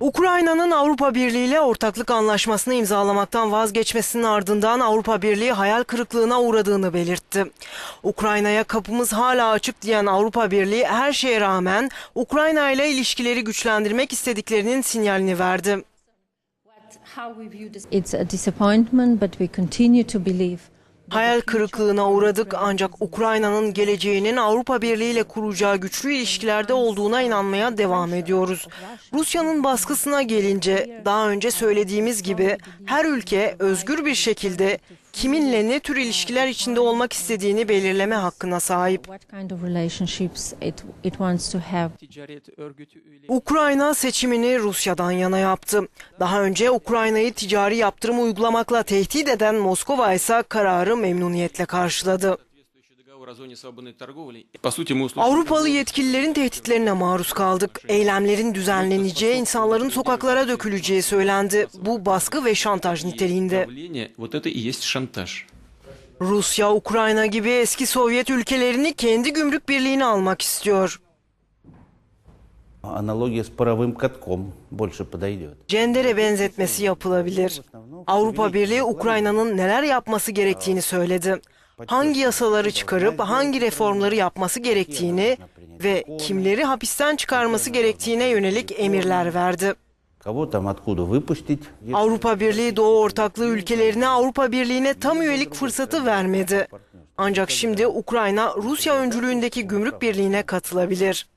Ukrayna'nın Avrupa Birliği ile ortaklık anlaşmasını imzalamaktan vazgeçmesinin ardından Avrupa Birliği hayal kırıklığına uğradığını belirtti. Ukrayna'ya kapımız hala açık diyen Avrupa Birliği her şeye rağmen Ukrayna ile ilişkileri güçlendirmek istediklerinin sinyalini verdi. It's a disappointment, but we continue to believe. Hayal kırıklığına uğradık ancak Ukrayna'nın geleceğinin Avrupa Birliği ile kuracağı güçlü ilişkilerde olduğuna inanmaya devam ediyoruz. Rusya'nın baskısına gelince daha önce söylediğimiz gibi her ülke özgür bir şekilde kiminle ne tür ilişkiler içinde olmak istediğini belirleme hakkına sahip. Ukrayna seçimini Rusya'dan yana yaptı. Daha önce Ukrayna'yı ticari yaptırım uygulamakla tehdit eden Moskova ise kararı memnuniyetle karşıladı. Avrupalı yetkililerin tehditlerine maruz kaldık. Eylemlerin düzenleneceği, insanların sokaklara döküleceği söylendi. Bu baskı ve şantaj niteliğinde. Давление, вот это и есть шантаж. Rusya, Ukrayna gibi eski Sovyet ülkelerini kendi gümrük birliğine almak istiyor. Аналогия с паровым катком больше подойдет. Cendere benzetmesi yapılabilir. Avrupa Birliği Ukrayna'nın neler yapması gerektiğini söyledi. hangi yasaları çıkarıp hangi reformları yapması gerektiğini ve kimleri hapisten çıkarması gerektiğine yönelik emirler verdi. Avrupa Birliği Doğu Ortaklığı ülkelerine Avrupa Birliği'ne tam üyelik fırsatı vermedi. Ancak şimdi Ukrayna Rusya öncülüğündeki Gümrük Birliği'ne katılabilir.